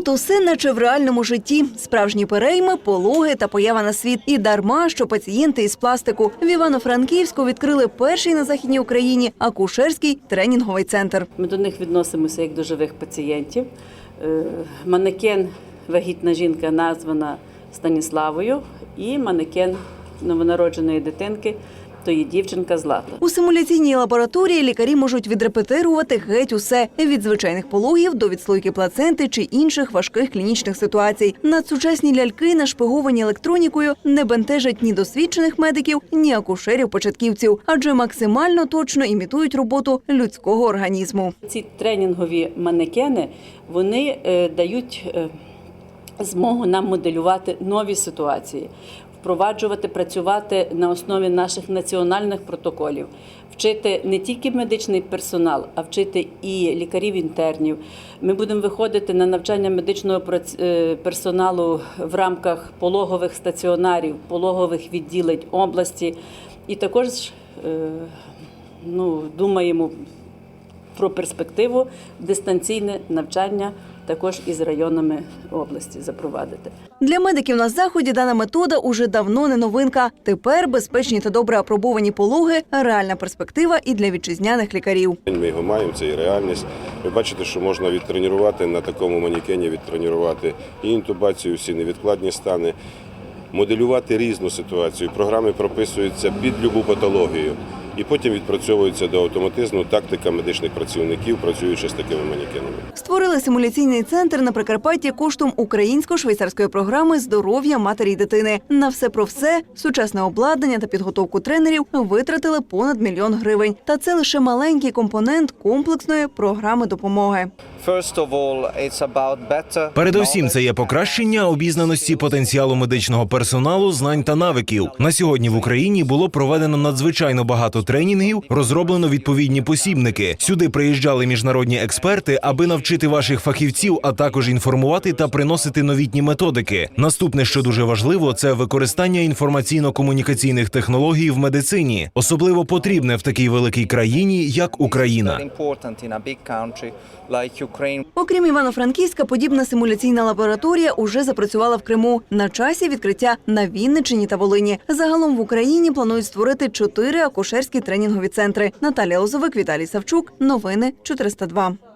Тут усе наче в реальному житті: справжні перейми, пологи та поява на світ. І дарма, що пацієнти із пластику в Івано-Франківську відкрили перший на західній Україні акушерський тренінговий центр. Ми до них відносимося як до живих пацієнтів. Е, Манекен вагітна жінка названа Станіславою, і манекен новонародженої дитинки то є дівчинка Злата. У симуляційній лабораторії лікарі можуть відрепетирувати геть усе від звичайних пологів до відслойки плаценти чи інших важких клінічних ситуацій. Надсучасні ляльки, нашпиговані електронікою, не бентежать ні досвідчених медиків, ні акушерів-початківців, адже максимально точно імітують роботу людського організму. Ці тренінгові манекени вони е, дають е, змогу нам моделювати нові ситуації, впроваджувати, працювати на основі наших національних протоколів, вчити не тільки медичний персонал, а вчити і лікарів-інтернів. Ми будемо виходити на навчання медичного е, персоналу в рамках пологових стаціонарів, пологових відділень області. І також е, ну, думаємо про перспективу дистанційне навчання також із районами області запровадити. Для медиків на заході дана метода уже давно не новинка. Тепер безпечні та добре апробовані пологи реальна перспектива і для вітчизняних лікарів. Ми його маємо, це і реальність. Ви бачите, що можна відтренувати на такому манікені, відтренувати і інтубацію, всі невідкладні стани, моделювати різну ситуацію. Програми прописуються під любу патологію. І потім відпрацьовується до автоматизму тактика медичних працівників, працюючи з такими манікенами. Створили симуляційний центр на Прикарпатті коштом українсько-швейцарської програми здоров'я матері й дитини. На все про все сучасне обладнання та підготовку тренерів витратили понад мільйон гривень. Та це лише маленький компонент комплексної програми допомоги. Передусім, це є покращення обізнаності потенціалу медичного персоналу, знань та навиків. На сьогодні в Україні було проведено надзвичайно багато тренінгів, розроблено відповідні посібники. Сюди приїжджали міжнародні експерти, аби навчити ваших фахівців, а також інформувати та приносити новітні методики. Наступне, що дуже важливо, це використання інформаційно-комунікаційних технологій в медицині, особливо потрібне в такій великій країні, як Україна. Окрім Івано-Франківська, подібна симуляційна лабораторія уже запрацювала в Криму. На часі відкриття на Вінничині та Волині. Загалом в Україні планують створити чотири акушерські тренінгові центри. Наталія Лозовик, Віталій Савчук. Новини 402.